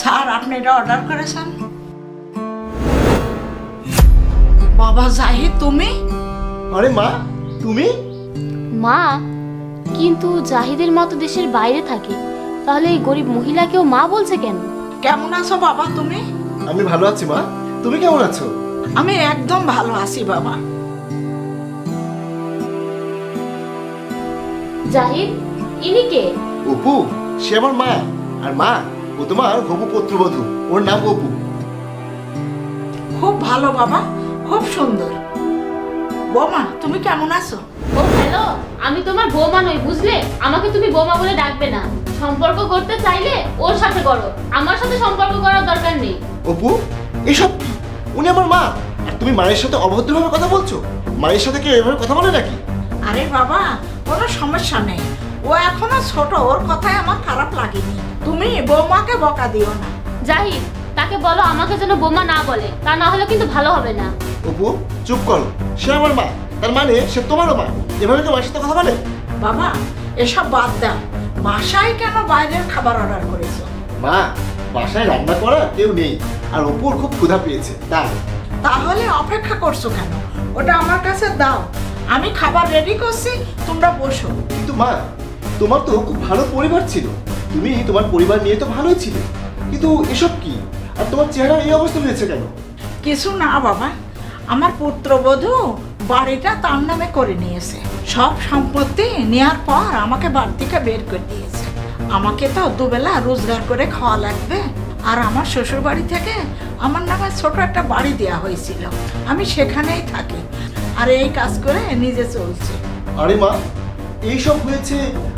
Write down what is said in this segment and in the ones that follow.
Sir আপনি এটা order করেছেন? বাবা জাহিদ তুমি? আরে মা তুমি? মা কিন্তু জাহিদের মতো দেশের বাইরে থাকে। তাহলে এই গরিব মহিলাকেও মা বলছে কেন? কেমন আছো বাবা তুমি? আমি ভালো আছি মা। তুমি কেমন আছো? আমি একদম ভালো আছি বাবা। জাহিদ ইনি কে? অপু সে আমার মা। আর মা? ও তোমার হবু পুত্রবধূ ওর নাম অপু খুব ভালো বাবা খুব সুন্দর। বৌমা তুমি কেমন আছো? ও হ্যালো আমি তোমার বৌমা নই বুঝলে? আমাকে তুমি বৌমা বলে ডাকবে না। সম্পর্ক করতে চাইলে ওর সাথে করো। আমার সাথে সম্পর্ক করার দরকার নেই। অপু এসব কি? উনি আমার মা। আর তুমি মায়ের সাথে অভদ্রভাবে কথা বলছো? মায়ের সাথে কেউ এভাবে কথা বলে নাকি? আরে বাবা কোনো সমস্যা নেই। ও এখনও ছোট ওর কথায় আমার খারাপ লাগেনি। তুমি বৌমাকে বকা দিও না। জাহিদ তাকে বলো আমাকে যেন বৌমা না বলে তা না হলে কিন্তু ভালো হবে না। অপু চুপ করো। সে আমার মা। তার মানে সে তোমারও মা। এভাবে তো সাথে কথা বলে? বাবা এসব বাদ দাও। বাসায় কেন বাইরের খাবার অর্ডার করেছ? মা বাসায় রান্না করা কেউ নেই আর অপুর খুব ক্ষুধা পেয়েছে তাই। তাহলে অপেক্ষা করছ কেন? ওটা আমার কাছে দাও। আমি খাবার রেডি করছি তোমরা বসো। কিন্তু মা তোমার তো খুব ভালো পরিবার ছিল। তুমি তোমার পরিবার নিয়ে তো ভালোই ছিলে। কিন্তু এসব কি? আর তোমার চেহারা এই অবস্থা হয়েছে কেন? কিছু না বাবা। আমার পুত্রবধূ বাড়িটা তার নামে করে নিয়েছে। সব সম্পত্তি নেওয়ার পর আমাকে বাড়ি থেকে বের করে দিয়েছে। আমাকে তো দুবেলা রোজগার করে খাওয়া লাগবে। আর আমার শ্বশুর বাড়ি থেকে আমার নামে ছোট একটা বাড়ি দেওয়া হয়েছিল। আমি সেখানেই থাকি। আর এই কাজ করে নিজে চলছে। আরে মা এই সব হয়েছে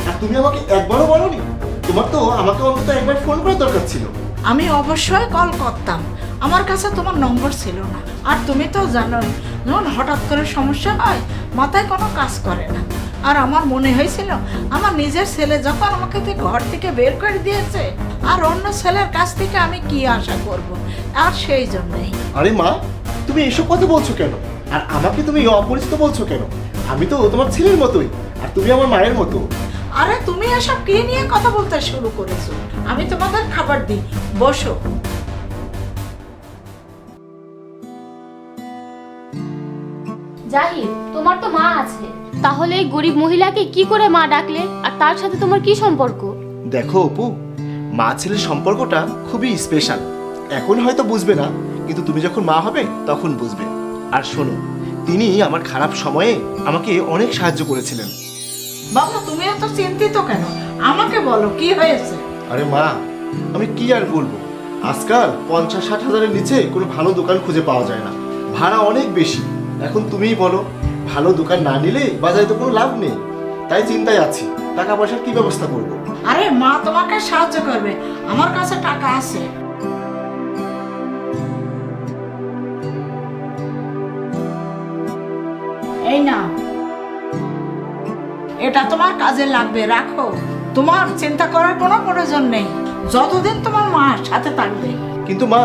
আর তুমি আমাকে একবারও বলনি। তোমার তো আমাকে অন্তত একবার ফোন করার দরকার ছিল। আমি অবশ্যই কল করতাম। আমার কাছে তোমার নম্বর ছিল না। আর তুমি তো জানোই যখন হঠাৎ করে সমস্যা হয় মাথায় কোনো কাজ করে না। আর আমার মনে হয়েছিল আমার নিজের ছেলে যখন আমাকে থেকে ঘর থেকে বের করে দিয়েছে আর অন্য ছেলের কাছ থেকে আমি কি আশা করব? আর সেই জন্যই। আরে মা তুমি এসব কথা বলছো কেন? আর আমাকে তুমি অপরিচিত বলছো কেন? আমি তো তোমার ছেলের মতোই। আর তুমি আমার মায়ের মতো। আরে তুমি এসব কি নিয়ে কথা বলতে শুরু করেছ? আমি তোমাদের খাবার দিই। বসো। জাহিদ তোমার তো মা আছে। তাহলে এই গরিব মহিলাকে কি করে মা ডাকলে? আর তার সাথে তোমার কি সম্পর্ক? দেখো অপু মা ছেলের সম্পর্কটা খুবই স্পেশাল এখন হয়তো বুঝবে না কিন্তু তুমি যখন মা হবে তখন বুঝবে। আর শোনো তিনি আমার খারাপ সময়ে আমাকে অনেক সাহায্য করেছিলেন। বাবা তুমি এত চিন্তিত কেন? আমাকে বলো কি হয়েছে? আরে মা আমি কি আর বলব? আজকাল পঞ্চাশ ষাট হাজারের নিচে কোনো ভালো দোকান খুঁজে পাওয়া যায় না। ভাড়া অনেক বেশি। এখন তুমিই বলো ভালো দোকান না নিলে বাজারে তো কোনো লাভ নেই। তাই চিন্তায় আছি টাকা পয়সার কি ব্যবস্থা করব? আরে মা তোমাকে সাহায্য করবে। আমার কাছে টাকা আছে। এটা তোমার কাজে লাগবে রাখো। তোমার চিন্তা করার কোনো প্রয়োজন নেই। যতদিন তোমার মা সাথে থাকবে। কিন্তু মা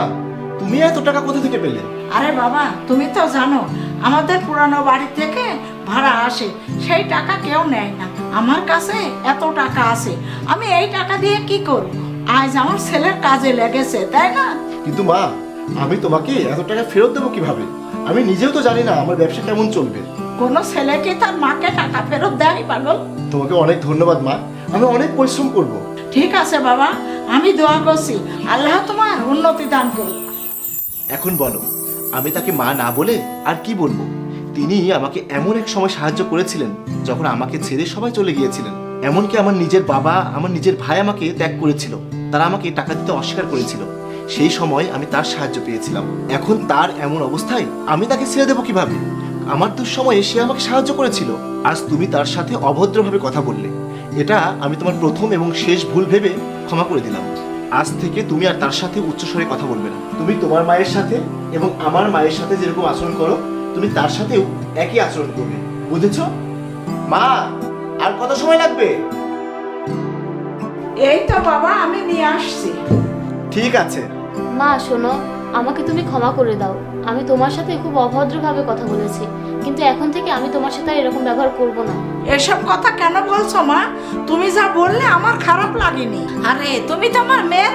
তুমি এত টাকা কোথা থেকে পেলে? আরে বাবা তুমি তো জানো আমাদের পুরানো বাড়ি থেকে ভাড়া আসে। সেই টাকা কেউ নেয় না। আমার কাছে এত টাকা আছে। আমি এই টাকা দিয়ে কি করব? আজ আমার ছেলের কাজে লেগেছে তাই না? কিন্তু মা আমি তোমাকে এত টাকা ফেরত দেবো কীভাবে? আমি নিজেও তো জানি না আমার ব্যবসা কেমন চলবে। কোনো ছেলেকে তার মাকে টাকা ফেরত দেয় পাগল। তোমাকে অনেক ধন্যবাদ মা। আমি অনেক পরিশ্রম করব। ঠিক আছে বাবা। আমি দোয়া করছি। আল্লাহ তোমার উন্নতি দান করুক। এখন বলো আমি তাকে মা না বলে আর কি বলব? তিনি আমাকে এমন এক সময় সাহায্য করেছিলেন যখন আমাকে ছেড়ে সবাই চলে গিয়েছিলেন। এমনকি আমার নিজের বাবা আমার নিজের ভাই আমাকে ত্যাগ করেছিল। তারা আমাকে টাকা দিতে অস্বীকার করেছিল। সেই সময় আমি তার সাহায্য পেয়েছিলাম। এখন তার এমন অবস্থায় আমি তাকে ছেড়ে দেবো কীভাবে? আমার দুঃসময়ে সে আমাকে সাহায্য করেছিল। আজ তুমি তার সাথে অভদ্রভাবে কথা বললে। এটা আমি তোমার প্রথম এবং শেষ ভুল ভেবে ক্ষমা করে দিলাম। আজ থেকে তুমি আর তার সাথে উচ্চস্বরে কথা বলবে না। তুমি তোমার মায়ের সাথে এবং আমার মায়ের সাথে যেরকম আচরণ করো তুমি তার সাথেও একই আচরণ করবে। বুঝেছ? মা আর কত সময় লাগবে? এই তো বাবা আমি নিয়ে আসছি। ঠিক আছে। মা শোনো। আমাকে তুমি ক্ষমা করে দাও। আমি তোমার সাথে খুব অভদ্রভাবে কথা বলেছি, কিন্তু এখন থেকে আমি তোমার সাথে আর এরকম ব্যবহার করব না। এসব কথা কেন বলছো মা? তুমি যা বললে আমার খারাপ লাগেনি। আরে, তুমি তো আমার মেয়ের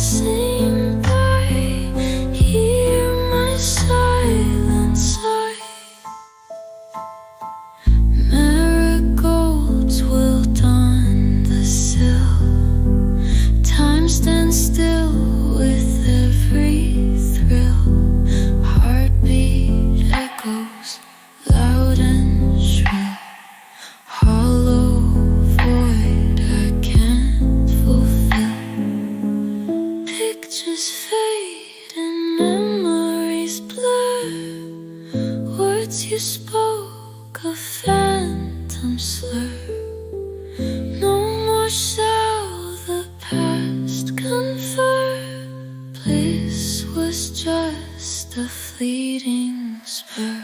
same Just fade and memories blur. Words you spoke, a phantom slur. No more shall the past confer. Bliss was just a fleeting spur.